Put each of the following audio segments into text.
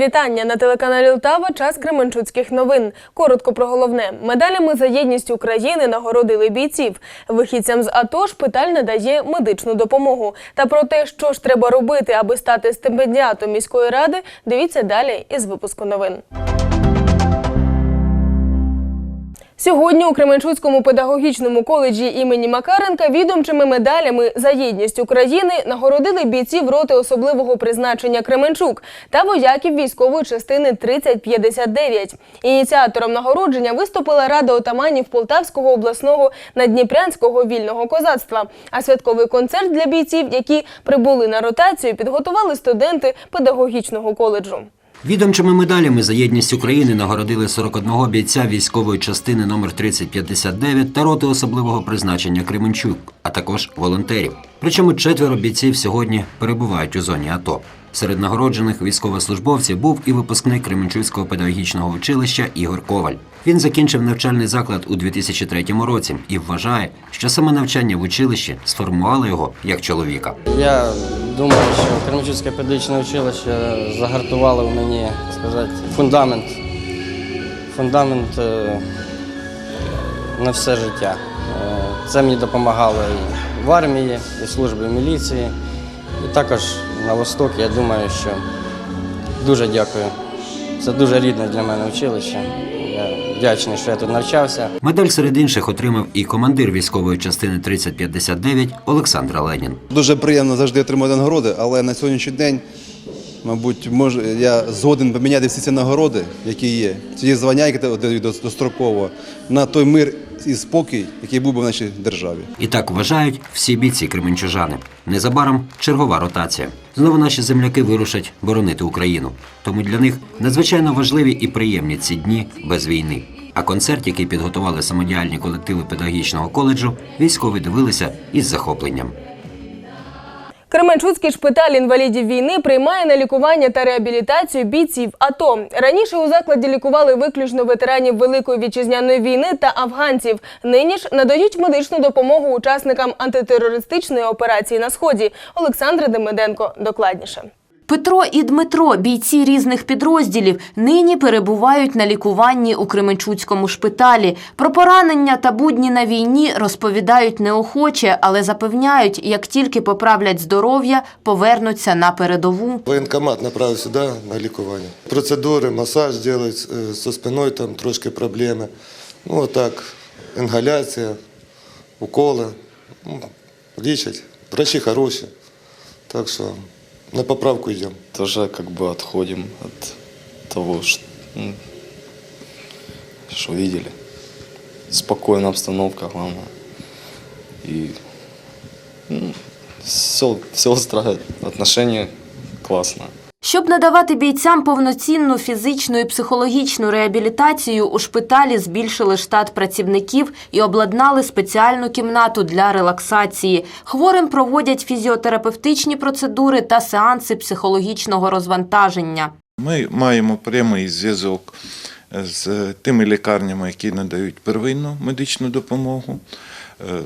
вітання на телеканалі Лтава. Час Кременчуцьких новин. Коротко про головне. Медалями за єдність України нагородили бійців. Вихідцям з АТО шпиталь надає медичну допомогу. Та про те, що ж треба робити, аби стати стипендіатом міської ради, дивіться далі із випуску новин. Сьогодні у Кременчуцькому педагогічному коледжі імені Макаренка відомчими медалями за єдність України нагородили бійців роти особливого призначення Кременчук та вояків військової частини 3059. Ініціатором нагородження виступила Рада отаманів Полтавського обласного надніпрянського вільного козацтва. А святковий концерт для бійців, які прибули на ротацію, підготували студенти педагогічного коледжу. Відомчими медалями за єдність України нагородили 41 бійця військової частини номер 3059 та роти особливого призначення Кременчук, а також волонтерів. Причому четверо бійців сьогодні перебувають у зоні АТО. Серед нагороджених військовослужбовців був і випускник Кременчуцького педагогічного училища Ігор Коваль. Він закінчив навчальний заклад у 2003 році і вважає, що саме навчання в училищі сформувало його як чоловіка. Я думаю, що Кременчуцьке педагогічне училище загартувало в мені, сказати, фундамент. Фундамент е, на все життя. Е, Це мені допомагало і в армії, і в службі в міліції, і також на Восток. Я думаю, що дуже дякую. Це дуже рідне для мене училище. Вдячний, що я тут навчався. Медаль серед інших отримав і командир військової частини 3059 Олександр Ленін. Дуже приємно завжди отримувати нагороди, але на сьогоднішній день, мабуть, може, я згоден поміняти всі ці нагороди, які є, ці звання, які дають достроково, на той мир і спокій, який був би в нашій державі. І так вважають всі бійці кременчужани. Незабаром чергова ротація. Знову наші земляки вирушать боронити Україну. Тому для них надзвичайно важливі і приємні ці дні без війни. А концерт, який підготували самодіяльні колективи педагогічного коледжу, військові дивилися із захопленням. Кременчуцький шпиталь інвалідів війни приймає на лікування та реабілітацію бійців АТО. Раніше у закладі лікували виключно ветеранів Великої вітчизняної війни та афганців. Нині ж надають медичну допомогу учасникам антитерористичної операції на сході. Олександр Демиденко докладніше. Петро і Дмитро, бійці різних підрозділів, нині перебувають на лікуванні у Кременчуцькому шпиталі. Про поранення та будні на війні розповідають неохоче, але запевняють, як тільки поправлять здоров'я, повернуться на передову. Воєнкомат направив сюди на лікування. Процедури, масаж е, зі спиною там трошки проблеми. Ну, отак, інгаляція, уколи. Ну, лічать. Врачі хороші. Так що на поправку йдемо. тоже как бы отходим от того, м, что видели. Спокойная обстановка, главное. И все, все устраивает. Отношения классно. Щоб надавати бійцям повноцінну фізичну і психологічну реабілітацію, у шпиталі збільшили штат працівників і обладнали спеціальну кімнату для релаксації. Хворим проводять фізіотерапевтичні процедури та сеанси психологічного розвантаження. Ми маємо прямий зв'язок з тими лікарнями, які надають первинну медичну допомогу, е,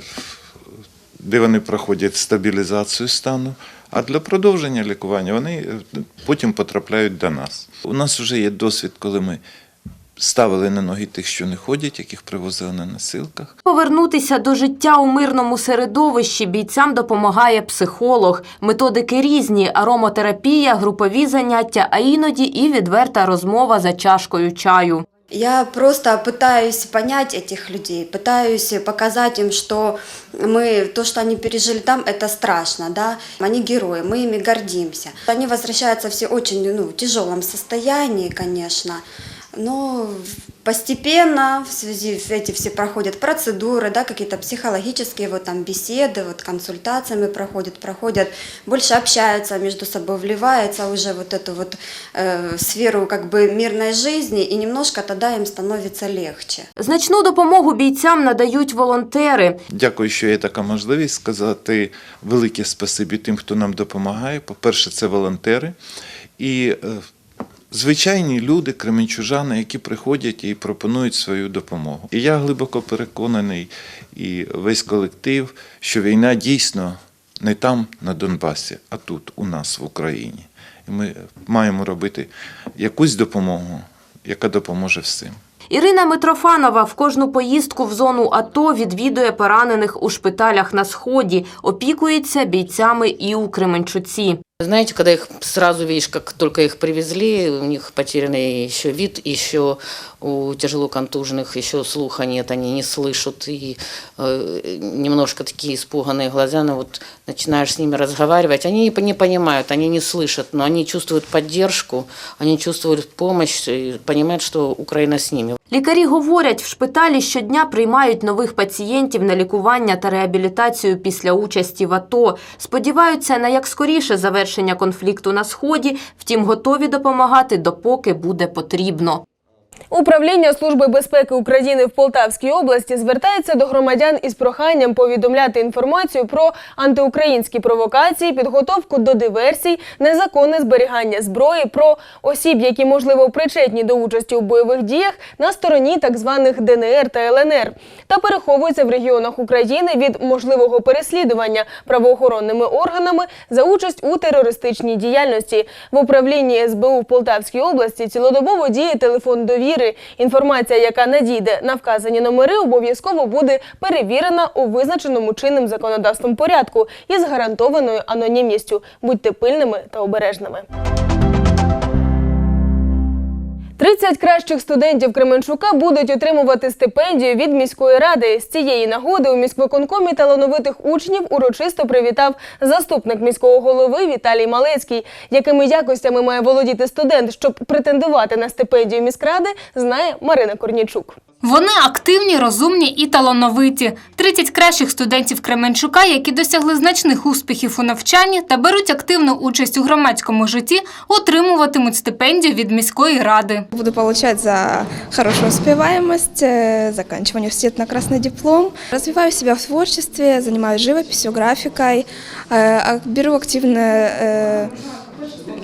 де вони проходять стабілізацію стану. А для продовження лікування вони е, потім потрапляють до нас. У нас вже є досвід, коли ми ставили на ноги тих, що не ходять, яких привозили на носилках. Повернутися до життя у мирному середовищі бійцям допомагає психолог. Методики різні: аромотерапія, групові заняття, а іноді і відверта розмова за чашкою чаю. Я просто пытаюсь понять этих людей, пытаюсь показать им, что мы, то, что они пережили там, это страшно, да. Они герои, мы ими гордимся. Они возвращаются все очень ну, в тяжелом состоянии, конечно, но постепенно в связи с эти все проходят процедуры, да, какие-то психологические вот там беседы, вот консультациями проходят, проходят, больше общаются между собой, вливается уже вот эту вот э, сферу как бы мирной жизни, и немножко тогда им становится легче. Значну допомогу бійцям надають волонтери. Дякую, що є така можливість сказати велике спасибі тим, хто нам допомагає. По-перше, це волонтери і е, звичайні люди, кременчужани, які приходять і пропонують свою допомогу. І я глибоко переконаний, і весь колектив, що війна дійсно не там, на Донбасі, а тут, у нас в Україні. І ми маємо робити якусь допомогу, яка допоможе всім. Ірина Митрофанова в кожну поїздку в зону АТО відвідує поранених у шпиталях на сході, опікується бійцями і у Кременчуці. Знаете, когда их сразу видишь, как только их привезли, у них потерянный еще вид, еще у тяжело контуженных еще слуха нет, они не слышат, и э, немножко такие испуганные глаза, но вот начинаешь с ними разговаривать, они не, не понимают, они не слышат, но они чувствуют поддержку, они чувствуют помощь, и понимают, что Украина с ними. Лікарі говорять, в шпиталі щодня приймають нових пацієнтів на лікування та реабілітацію після участі в АТО. Сподіваються на якскоріше завершення конфлікту на сході, втім готові допомагати допоки буде потрібно. Управління Служби безпеки України в Полтавській області звертається до громадян із проханням повідомляти інформацію про антиукраїнські провокації, підготовку до диверсій, незаконне зберігання зброї, про осіб, які можливо причетні до участі у бойових діях на стороні так званих ДНР та ЛНР, та переховуються в регіонах України від можливого переслідування правоохоронними органами за участь у терористичній діяльності. В управлінні СБУ в Полтавській області цілодобово діє телефон довіри. Інформація, яка надійде на вказані номери, обов'язково буде перевірена у визначеному чинним законодавством порядку із гарантованою анонімністю. Будьте пильними та обережними. 30 кращих студентів Кременчука будуть отримувати стипендію від міської ради. З цієї нагоди у міськвиконкомі талановитих учнів урочисто привітав заступник міського голови Віталій Малецький. Якими якостями має володіти студент, щоб претендувати на стипендію міськради, знає Марина Корнічук. Вони активні, розумні і талановиті. 30 кращих студентів Кременчука, які досягли значних успіхів у навчанні та беруть активну участь у громадському житті, отримуватимуть стипендію від міської ради. Буду получать за хорошую успеваемость, э, заканчиваю университет на красный диплом. Развиваю себя в творчестве, занимаюсь живописью, графикой, э, а- беру активную э,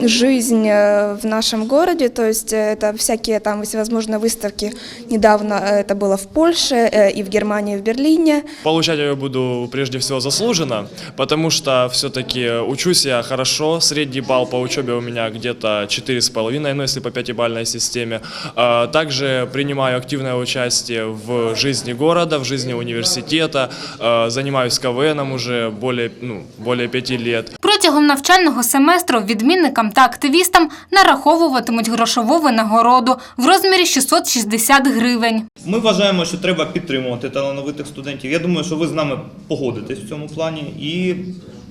жизнь э, в нашем городе, то есть э, это всякие там всевозможные выставки. Недавно э, это было в Польше э, и в Германии, и в Берлине. Получать я ее буду прежде всего заслуженно, потому что все-таки учусь я хорошо, средний балл по учебе у меня где-то 4,5, ну если по пятибалльной системе. А, Также принимаю активное участие в жизни города, в жизни университета, А, занимаюсь КВНом уже более, ну, более пяти лет. Протягом навчального семестру відмінникам та активістам нараховуватимуть грошову винагороду в розмірі 660 гривень. Ми вважаємо, що треба підтримувати талановитих студентів. Я думаю, що ви з нами погодитесь в цьому плані і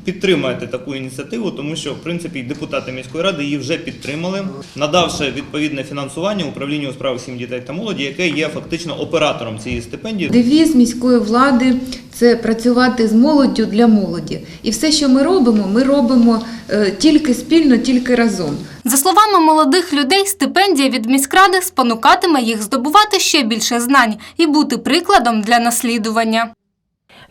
підтримаєте таку ініціативу, тому що в принципі депутати міської ради її вже підтримали, надавши відповідне фінансування управлінню у справах сім'ї дітей та молоді, яке є фактично оператором цієї стипендії. Девіз міської влади це працювати з молоддю для молоді. І все, що ми робимо, ми робимо е, тільки спільно, тільки разом. За словами молодих людей, стипендія від міськради спонукатиме їх здобувати ще більше знань і бути прикладом для наслідування.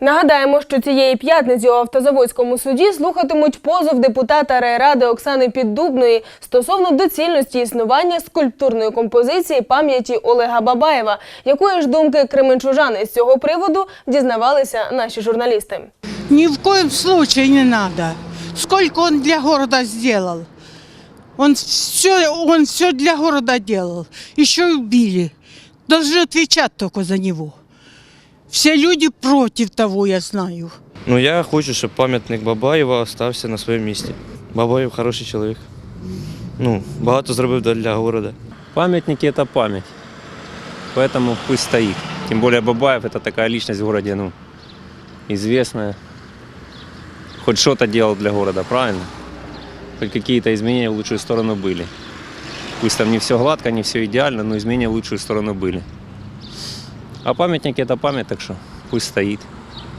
Нагадаємо, що цієї п'ятниці у автозаводському суді слухатимуть позов депутата райради Оксани Піддубної стосовно доцільності існування скульптурної композиції пам'яті Олега Бабаєва. Якої ж думки кременчужани з цього приводу дізнавалися наші журналісти. Ни в коем случае не надо. Сколько он для города сделал. Он все, он все для города делал. Еще и убили. Должны отвечать только за него. Все люди против того, я знаю. Ну, я хочу, щоб пам'ятник Бабаєва остався на своєму місці. Бабаєв хороший чоловік. Ну, багато зробив для города. Памятники – это память. Поэтому пусть стоит. Тем более Бабаев – это такая личность в городе, ну, известная. Хоть что-то делал для города, правильно? Хоть какие-то изменения в лучшую сторону были. Пусть там не все гладко, не все идеально, но изменения в лучшую сторону были. А памятники – это память, так что пусть стоит.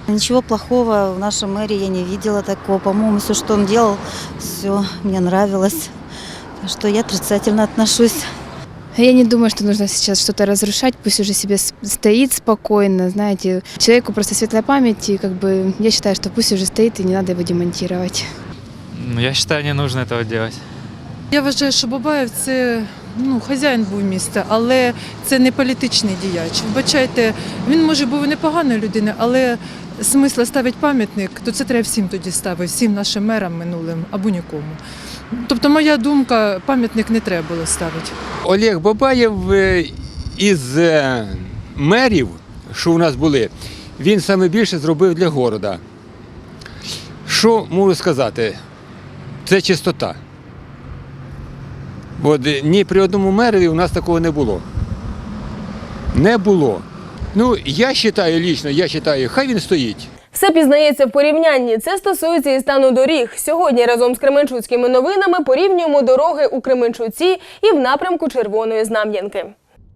Ничего плохого в нашей мэрии я не видела такого. По-моему, все, что он делал, все мне нравилось. Так что я отрицательно отношусь. Я не думаю, что нужно сейчас что-то разрушать, пусть уже себе стоит спокойно, знаете. Человеку просто светлая память, и как бы я считаю, что пусть уже стоит, и не надо его демонтировать. Ну, я считаю, не нужно этого делать. Я вважаю, що Бабаєв це ну, хазяїн був міста, але це не політичний діяч. Вибачайте, він може був і непоганою людиною, але смисла ставити пам'ятник, то це треба всім тоді ставити, всім нашим мерам минулим або нікому. Тобто, моя думка, пам'ятник не треба було ставити. Олег Бабаєв е, із е, мерів, що у нас були, він саме більше зробив для города. Що можу сказати? Це чистота. От е, ні при одному мерові у нас такого не було. Не було. Ну, я вважаю лічно, я вважаю, хай він стоїть. Все пізнається в порівнянні. Це стосується і стану доріг. Сьогодні разом з Кременчуцькими новинами порівнюємо дороги у Кременчуці і в напрямку Червоної Знам'янки.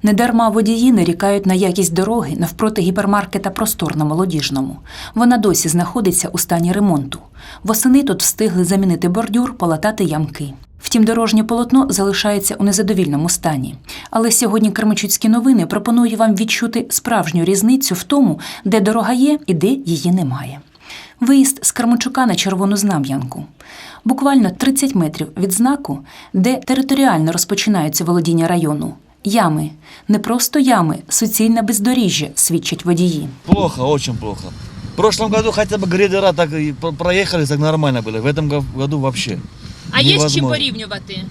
Недарма водії нарікають на якість дороги навпроти гіпермаркета Простор на молодіжному. Вона досі знаходиться у стані ремонту. Восени тут встигли замінити бордюр, полатати ямки. Втім, дорожнє полотно залишається у незадовільному стані. Але сьогодні Кременчуцькі новини пропонують вам відчути справжню різницю в тому, де дорога є і де її немає. Виїзд з Кременчука на Червону Знам'янку. Буквально 30 метрів від знаку, де територіально розпочинаються володіння району. Ями. Не просто ями, суцільне бездоріжжя, свідчать водії. Плохо, очень плохо. В прошлом году хотя бы грейдера так и про- проехали, так нормально было. В этом го- году вообще. А є з чим невозможно. порівнювати?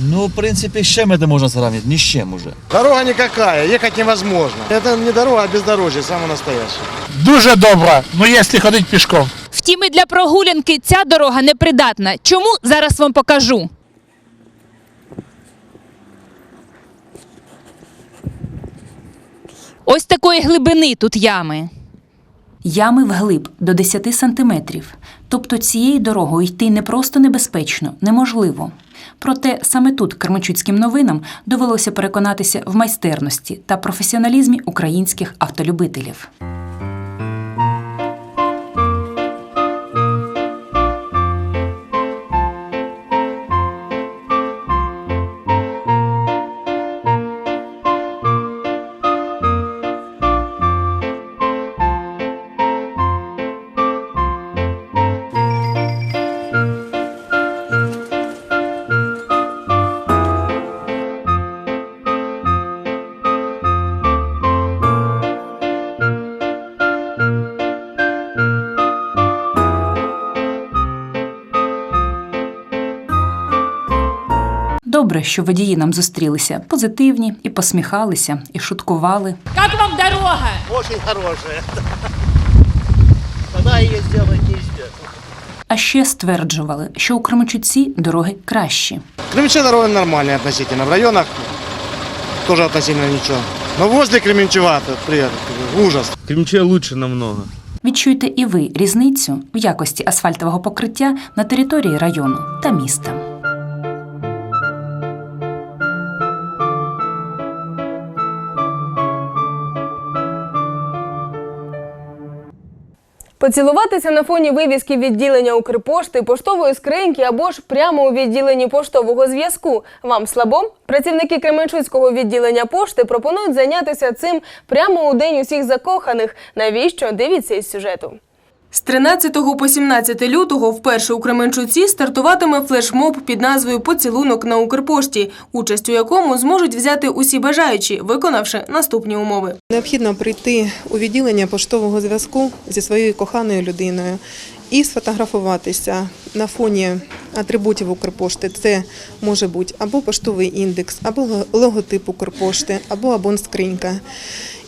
Ну, в принципе, с чем это можно сравнить? Ни с чем уже. Дорога никакая, ехать невозможно. Это не дорога, а бездорожье, самое настоящее. Дуже добре, ну якщо ходити пішком. Втім, і для прогулянки ця дорога непридатна. Чому зараз вам покажу? Ось такої глибини тут ями. Ями вглиб до 10 сантиметрів. Тобто цією дорогою йти не просто небезпечно, неможливо. Проте саме тут Кермачуцьким новинам довелося переконатися в майстерності та професіоналізмі українських автолюбителів. Добре, що водії нам зустрілися позитивні і посміхалися, і шуткували. Як вам дорога? Очень хорошая. Тогда ее сделать не. А ще стверджували, що у Кременчуці дороги кращі. Кременчуг дороги нормальные относительно. В районах тоже относительно ничего. Но возле Кременчуга привет, ужас. Кремче лучше намного. Відчуйте і ви різницю в якості асфальтового покриття на території району та міста. Поцілуватися на фоні вивіски відділення Укрпошти, поштової скриньки або ж прямо у відділенні поштового зв'язку. Вам слабо? Працівники Кременчуцького відділення пошти пропонують зайнятися цим прямо у день усіх закоханих. Навіщо? Дивіться із сюжету. З 13 по 17 лютого вперше у Кременчуці стартуватиме флешмоб під назвою Поцілунок на Укрпошті, участь у якому зможуть взяти усі бажаючі, виконавши наступні умови. Необхідно прийти у відділення поштового зв'язку зі своєю коханою людиною і сфотографуватися на фоні атрибутів Укрпошти. Це може бути або поштовий індекс, або ло- логотип Укрпошти, або абонскринька.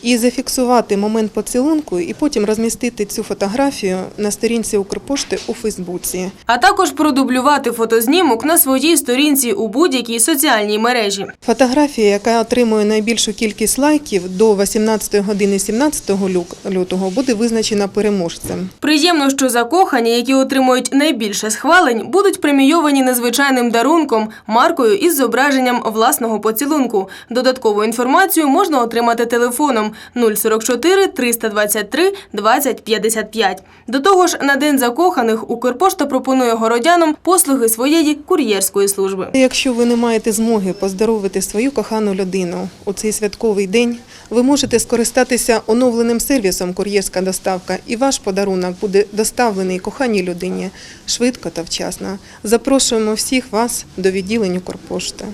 І зафіксувати момент поцілунку, і потім розмістити цю фотографію на сторінці Укрпошти у Фейсбуці. А також продублювати фотознімок на своїй сторінці у будь-якій соціальній мережі. Фотографія, яка отримує найбільшу кількість лайків до 18 години 17 лю- лютого, буде визначена переможцем. Приємно, що закохані, які отримують найбільше схвалень, будуть премійовані незвичайним дарунком, маркою із зображенням власного поцілунку. Додаткову інформацію можна отримати телефоном 044 323 20 55. До того ж, на день закоханих Укрпошта пропонує городянам послуги своєї кур'єрської служби. Якщо ви не маєте змоги поздоровити свою кохану людину у цей святковий день, ви можете скористатися оновленим сервісом кур'єрська доставка, і ваш подарунок буде доставлений коханій людині швидко та вчасно. Запрошуємо всіх вас до відділень Укрпошти.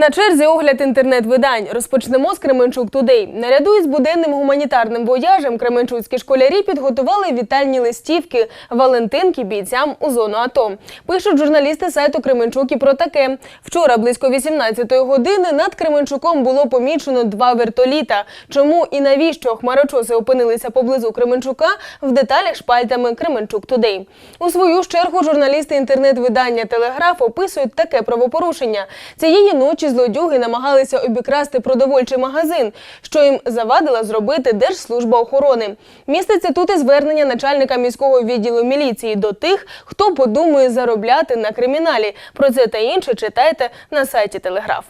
На черзі огляд інтернет-видань. Розпочнемо з Кременчук Тудей. Наряду із буденним гуманітарним вояжем кременчуцькі школярі підготували вітальні листівки, валентинки бійцям у зону АТО. Пишуть журналісти сайту Кременчук про таке. Вчора близько 18-ї години над Кременчуком було помічено два вертоліта. Чому і навіщо хмарочоси опинилися поблизу Кременчука в деталях шпальтами Кременчук Тудей. У свою чергу журналісти інтернет-видання Телеграф описують таке правопорушення. Цієї ночі злодюги намагалися обікрасти продовольчий магазин, що їм завадила зробити Держслужба охорони. Міститься тут і звернення начальника міського відділу міліції до тих, хто подумає заробляти на криміналі. Про це та інше читайте на сайті Телеграф.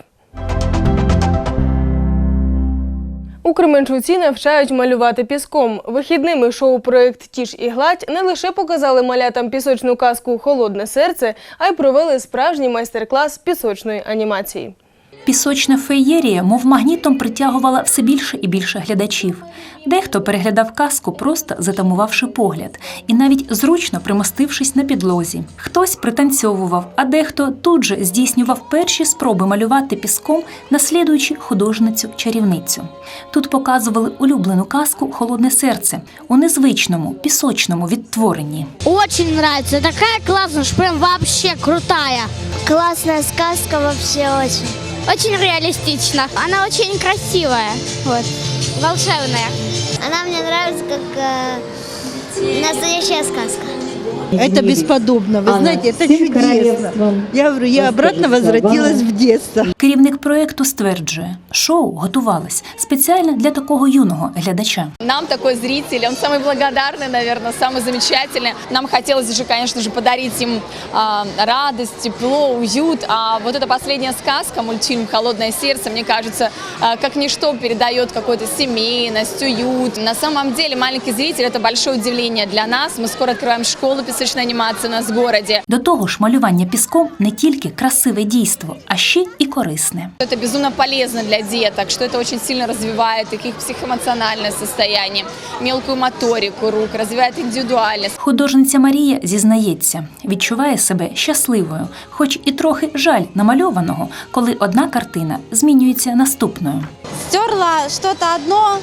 У Кременчуці навчають малювати піском. Вихідними шоу-проект Тіш і гладь не лише показали малятам пісочну казку Холодне серце, а й провели справжній майстер-клас пісочної анімації. Пісочна феєрія, мов магнітом, притягувала все більше і більше глядачів. Дехто переглядав казку, просто затамувавши погляд, і навіть зручно примостившись на підлозі. Хтось пританцьовував, а дехто тут же здійснював перші спроби малювати піском, наслідуючи художницю-чарівницю. Тут показували улюблену казку Холодне серце у незвичному пісочному відтворенні. Очень нравится. Такая классная, что прям вообще крутая. Классная сказка вообще очень. Очень реалистично. Она очень красивая. Вот. Волшебная. Она мне нравится как э, настоящая сказка. Это бесподобно. Вы знаете, это чудесно. Я говорю, я обратно возвратилась в детство. Керівник проекту стверджує, шоу готувалось спеціально для такого юного глядача. Нам такой зритель, он самый благодарный, наверное, самый замечательный. Нам хотелось же, конечно же, подарить им а, радость, тепло, уют. А вот эта последняя сказка, мультфильм «Холодное сердце», мне кажется, а, как ничто передает какую-то семейность, уют. На самом деле маленький зритель – это большое удивление для нас. Мы скоро открываем школу песочной анимации у нас в городе. До того ж, малювання піском не тільки красиве дійство, а ще і корисне. Это безумно полезно для деток, что это очень сильно развивает их, их психоэмоциональное состояние, мелкую моторику рук, развивает индивидуальность. Художниця Марія зізнається, відчуває себе щасливою, хоч і трохи жаль намальованого, коли одна картина змінюється наступною. Стерла что-то одно,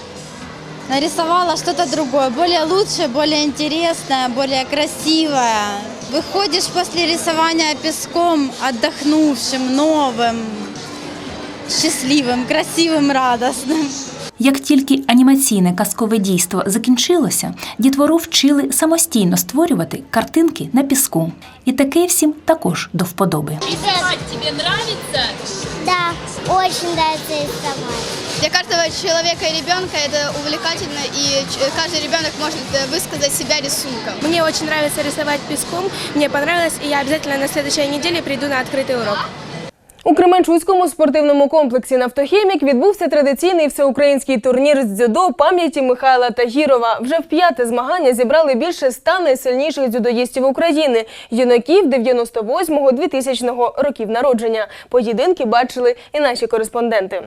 нарисовала что-то другое, более лучшее, более интересное, более красивое. Выходишь после рисования песком отдохнувшим, новым, счастливым, красивым, радостным. Як тільки анімаційне казкове дійство закінчилося, дітвору вчили самостійно створювати картинки на піску. І таке всім також до вподоби. Рисовать тебе нравится? Да, очень нравится рисовать. Для каждого человека и ребенка это увлекательно, и ч- каждый ребенок может э, высказать себя рисунком. Мне очень нравится рисовать песком, мне понравилось, и я обязательно на следующей неделе приду на открытый урок. У Кременчуцькому спортивному комплексі «Нафтохімік» відбувся традиційний всеукраїнський турнір з дзюдо пам'яті Михайла Тагірова. Вже в п'яте змагання зібрали більше ста найсильніших дзюдоїстів України – юнаків 98-2000 років народження. Поєдинки бачили і наші кореспонденти.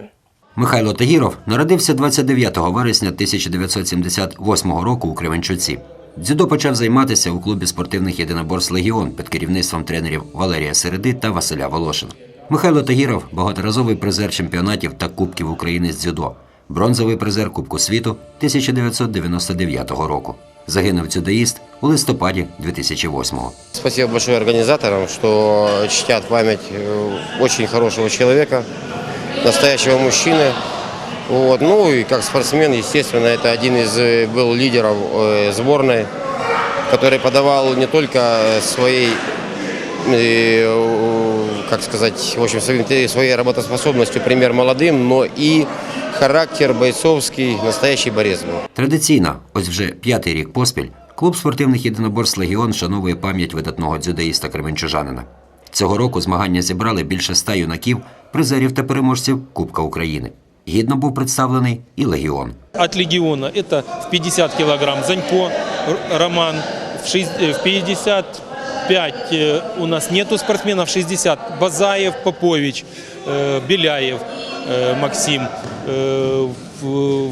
Михайло Тагіров народився 29 вересня 1978 року у Кременчуці. Дзюдо почав займатися у клубі спортивних єдиноборств Легіон під керівництвом тренерів Валерія Середи та Василя Волошина. Михайло Тагіров багаторазовий призер чемпіонатів та Кубків України з дзюдо, бронзовий призер Кубку світу 1999 року. Загинув дзюдоїст у листопаді 2008-го. Спасибо большое организаторам, что чтят память э, очень хорошего человека, настоящего мужчины. Вот. Ну и как спортсмен, естественно, это один из э, был лидеров э, сборной, который подавал не только своей, э, как сказать, в общем, своим- своей работоспособностью пример молодым, но и характер бойцовский, настоящий борец был. Традиційно, ось вже п'ятий рік поспіль, клуб спортивних єдиноборств Легіон шановує пам'ять видатного дзюдоїста Кременчужанина. Цього року змагання зібрали більше ста юнаків, призерів та переможців Кубка України. Гідно був представлений і Легіон. от легиона. Это в 50 килограмм Занько, Р- Роман, в, шесть- э, в 55 э, у нас нету спортсменов, 60 Базаев, Попович, э, Беляев, э, Максим, э, в, в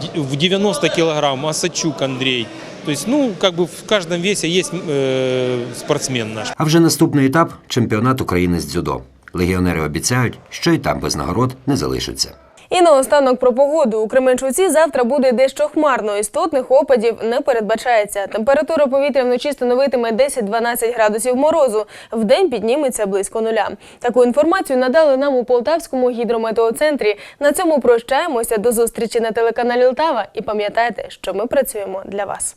де- в 90 килограмм Осачук Андрей. То есть, ну, как бы в каждом весе есть э, спортсмен наш. А вже наступний етап чемпіонат України з дзюдо. Легіонери обіцяють, що і там без нагород не залишаться. І наостанок про погоду. У Кременчуці завтра буде дещо хмарно. Істотних опадів не передбачається. Температура повітря вночі становитиме 10-12 градусів морозу. Вдень підніметься близько нуля. Таку інформацію надали нам у Полтавському гідрометеоцентрі. На цьому прощаємося. До зустрічі на телеканалі Лтава. І пам'ятайте, що ми працюємо для вас.